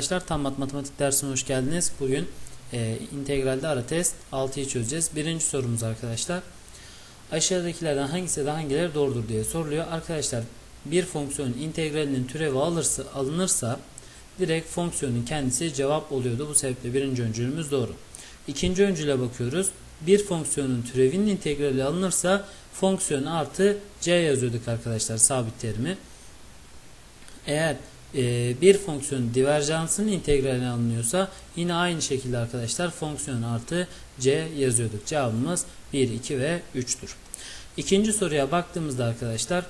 Arkadaşlar tam matematik dersine hoş geldiniz. Bugün e, integralde ara test 6'yı çözeceğiz. Birinci sorumuz arkadaşlar. Aşağıdakilerden hangisi de hangileri doğrudur diye soruluyor. Arkadaşlar bir fonksiyonun integralinin türevi alırsa, alınırsa direkt fonksiyonun kendisi cevap oluyordu. Bu sebeple birinci öncülümüz doğru. İkinci öncüle bakıyoruz. Bir fonksiyonun türevinin integrali alınırsa fonksiyon artı c yazıyorduk arkadaşlar sabit terimi. Eğer bir fonksiyonun diverjansının integrali alınıyorsa yine aynı şekilde arkadaşlar fonksiyon artı c yazıyorduk. Cevabımız 1, 2 ve 3'tür. İkinci soruya baktığımızda arkadaşlar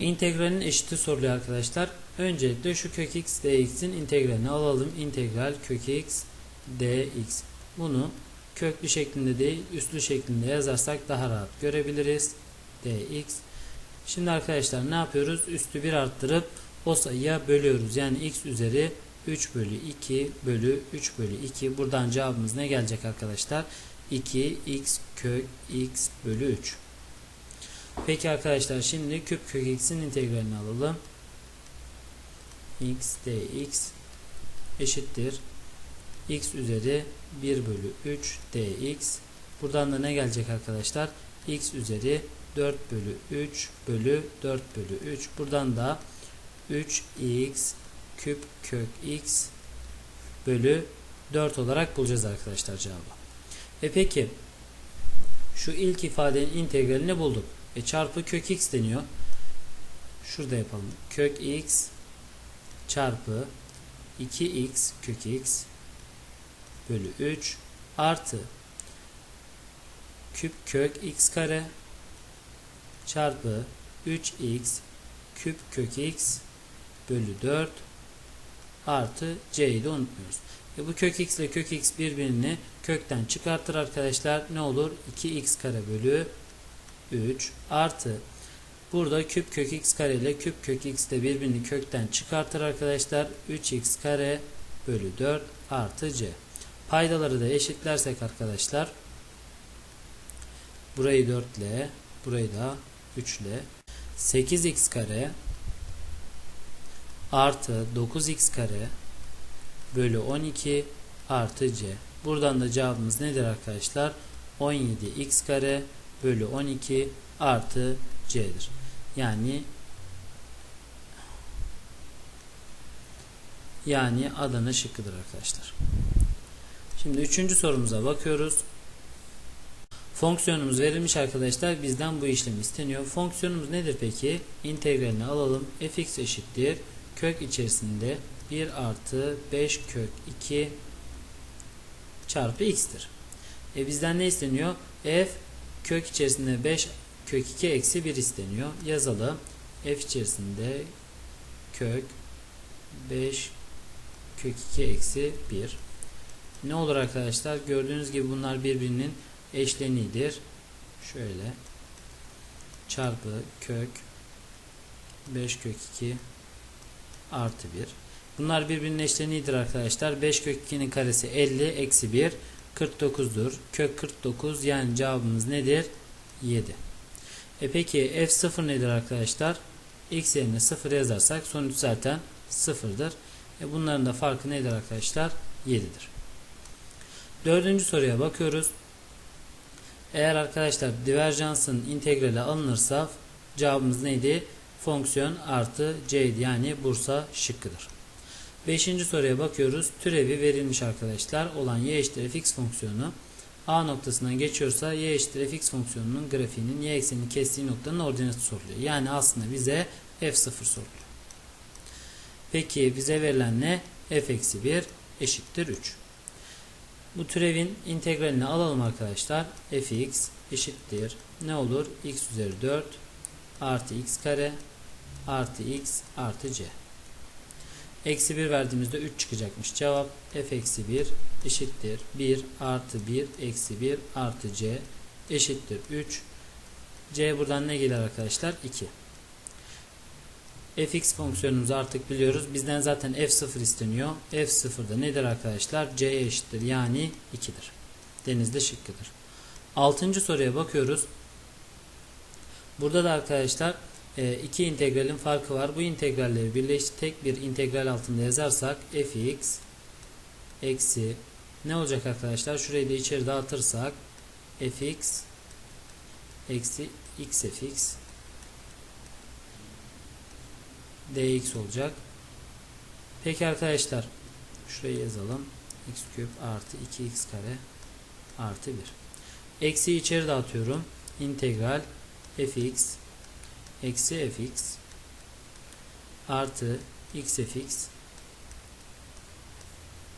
integralin eşiti soruluyor arkadaşlar. Öncelikle şu kök x dx'in integralini alalım. İntegral kök x dx. Bunu köklü şeklinde değil üslü şeklinde yazarsak daha rahat görebiliriz. dx. Şimdi arkadaşlar ne yapıyoruz? Üstü 1 arttırıp o sayıya bölüyoruz. Yani x üzeri 3 bölü 2 bölü 3 bölü 2. Buradan cevabımız ne gelecek arkadaşlar? 2 x kök x bölü 3. Peki arkadaşlar şimdi küp kök x'in integralini alalım. x dx eşittir. x üzeri 1 bölü 3 dx. Buradan da ne gelecek arkadaşlar? x üzeri 4 bölü 3 bölü 4 bölü 3. Buradan da 3x küp kök x bölü 4 olarak bulacağız arkadaşlar cevabı. E peki şu ilk ifadenin integralini bulduk. E çarpı kök x deniyor. Şurada yapalım. Kök x çarpı 2x kök x bölü 3 artı küp kök x kare çarpı 3x küp kök x bölü 4 artı c'yi de unutmuyoruz. E bu kök x ile kök x birbirini kökten çıkartır arkadaşlar. Ne olur? 2x kare bölü 3 artı burada küp kök x kare ile küp kök x de birbirini kökten çıkartır arkadaşlar. 3x kare bölü 4 artı c. Paydaları da eşitlersek arkadaşlar burayı 4 ile burayı da 3 ile 8x kare artı 9x kare bölü 12 artı c. Buradan da cevabımız nedir arkadaşlar? 17x kare bölü 12 artı c'dir. Yani yani Adana şıkkıdır arkadaşlar. Şimdi üçüncü sorumuza bakıyoruz. Fonksiyonumuz verilmiş arkadaşlar. Bizden bu işlem isteniyor. Fonksiyonumuz nedir peki? İntegralini alalım. fx eşittir. Kök içerisinde 1 artı 5 kök 2 çarpı x'tir. E bizden ne isteniyor? f kök içerisinde 5 kök 2 eksi 1 isteniyor. Yazalım. f içerisinde kök 5 kök 2 eksi 1. Ne olur arkadaşlar? Gördüğünüz gibi bunlar birbirinin eşleniğidir. Şöyle çarpı kök 5 kök 2 artı 1. Bunlar birbirinin eşleniğidir arkadaşlar. 5 kök 2'nin karesi 50 eksi 1 49'dur. Kök 49 yani cevabımız nedir? 7. E peki f0 nedir arkadaşlar? x yerine 0 yazarsak sonuç zaten 0'dır. E bunların da farkı nedir arkadaşlar? 7'dir. Dördüncü soruya bakıyoruz. Eğer arkadaşlar diverjansın integrali alınırsa cevabımız neydi? Fonksiyon artı c'ydi yani Bursa şıkkıdır. Beşinci soruya bakıyoruz. Türevi verilmiş arkadaşlar olan y eşittir fx fonksiyonu a noktasından geçiyorsa y eşittir fx fonksiyonunun grafiğinin y eksenini kestiği noktanın ordinatı soruluyor. Yani aslında bize f0 soruluyor. Peki bize verilen ne? f eksi 1 eşittir 3. Bu türevin integralini alalım arkadaşlar. fx eşittir. Ne olur? x üzeri 4 artı x kare artı x artı c. Eksi 1 verdiğimizde 3 çıkacakmış. Cevap f eksi 1 eşittir. 1 artı 1 eksi 1 artı c eşittir 3. c buradan ne gelir arkadaşlar? 2. fx fonksiyonumuzu artık biliyoruz. Bizden zaten f0 isteniyor. f0 da nedir arkadaşlar? c eşittir. Yani 2'dir. Denizde şıkkıdır. Altıncı soruya bakıyoruz. Burada da arkadaşlar iki integralin farkı var. Bu integralleri birleştirip tek bir integral altında yazarsak fx eksi ne olacak arkadaşlar? Şurayı da içeri dağıtırsak fx eksi xfx dx olacak. Peki arkadaşlar şurayı yazalım. x küp artı 2x kare artı 1. Eksi içeri dağıtıyorum. İntegral fx eksi fx artı xfx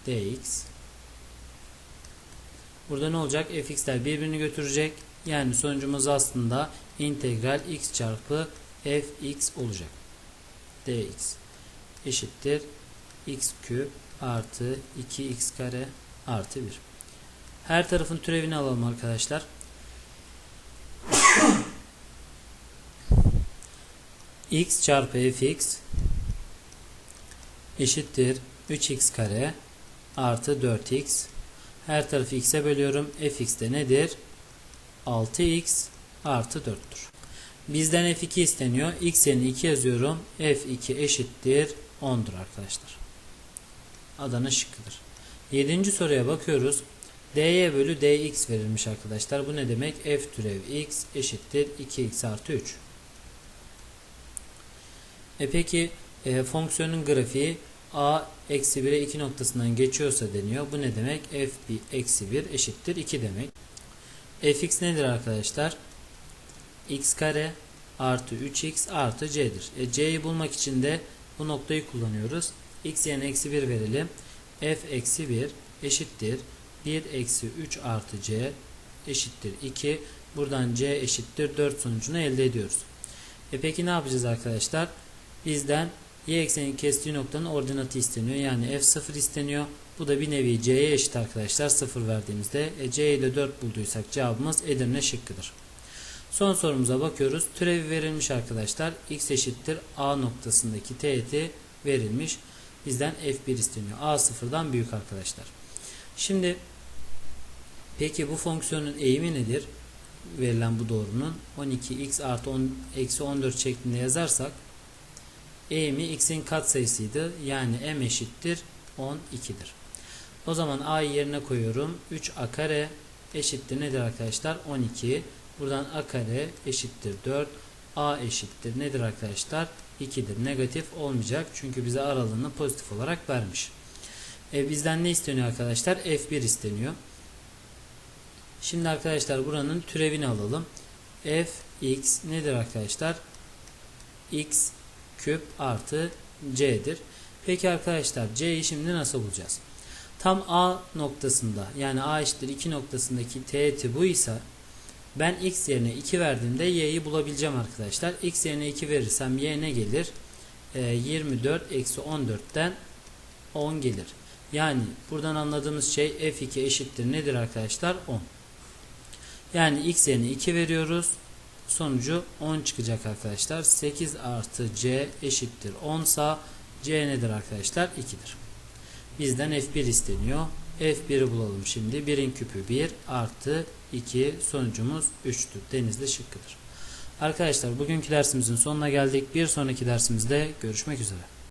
dx Burada ne olacak? fx'ler birbirini götürecek. Yani sonucumuz aslında integral x çarpı fx olacak. dx eşittir x küp artı 2x kare artı 1. Her tarafın türevini alalım arkadaşlar. X çarpı fx eşittir 3x kare artı 4x her tarafı x'e bölüyorum. fx de nedir? 6x artı 4'tür. Bizden f2 isteniyor. x yerine 2 yazıyorum. f2 eşittir 10'dur arkadaşlar. Adana şıkkıdır. 7. soruya bakıyoruz. dy bölü dx verilmiş arkadaşlar. Bu ne demek? f türev x eşittir 2x artı 3. E peki e, fonksiyonun grafiği a eksi 1'e 2 noktasından geçiyorsa deniyor. Bu ne demek? f eksi 1 eşittir 2 demek. fx nedir arkadaşlar? x kare artı 3x artı c'dir. E, c'yi bulmak için de bu noktayı kullanıyoruz. x yerine eksi 1 verelim. f eksi 1 eşittir 1 eksi 3 artı c eşittir 2. Buradan c eşittir 4 sonucunu elde ediyoruz. E peki ne yapacağız arkadaşlar? Bizden y eksenin kestiği noktanın ordinatı isteniyor. Yani f0 isteniyor. Bu da bir nevi c'ye eşit arkadaşlar 0 verdiğimizde. E, c ile 4 bulduysak cevabımız Edirne şıkkıdır. Son sorumuza bakıyoruz. Türevi verilmiş arkadaşlar. x eşittir a noktasındaki teğeti verilmiş. Bizden f1 isteniyor. a sıfırdan büyük arkadaşlar. Şimdi peki bu fonksiyonun eğimi nedir? Verilen bu doğrunun 12x artı 10, eksi 14 şeklinde yazarsak eğimi x'in katsayısıydı. Yani m eşittir 12'dir. O zaman a'yı yerine koyuyorum. 3a kare eşittir nedir arkadaşlar? 12. Buradan a kare eşittir 4. a eşittir nedir arkadaşlar? 2'dir. Negatif olmayacak. Çünkü bize aralığını pozitif olarak vermiş. E, bizden ne isteniyor arkadaşlar? f1 isteniyor. Şimdi arkadaşlar buranın türevini alalım. fx nedir arkadaşlar? x küp artı c'dir. Peki arkadaşlar c'yi şimdi nasıl bulacağız? Tam a noktasında yani a eşittir 2 noktasındaki teğeti bu ise ben x yerine 2 verdiğimde y'yi bulabileceğim arkadaşlar. x yerine 2 verirsem y ne gelir? E, 24 eksi 14'ten 10 gelir. Yani buradan anladığımız şey f2 eşittir nedir arkadaşlar? 10. Yani x yerine 2 veriyoruz. Sonucu 10 çıkacak arkadaşlar. 8 artı c eşittir 10 sa c nedir arkadaşlar? 2'dir. Bizden f1 isteniyor. f1'i bulalım şimdi. 1'in küpü 1 artı 2 sonucumuz 3'tür. Denizli şıkkıdır. Arkadaşlar bugünkü dersimizin sonuna geldik. Bir sonraki dersimizde görüşmek üzere.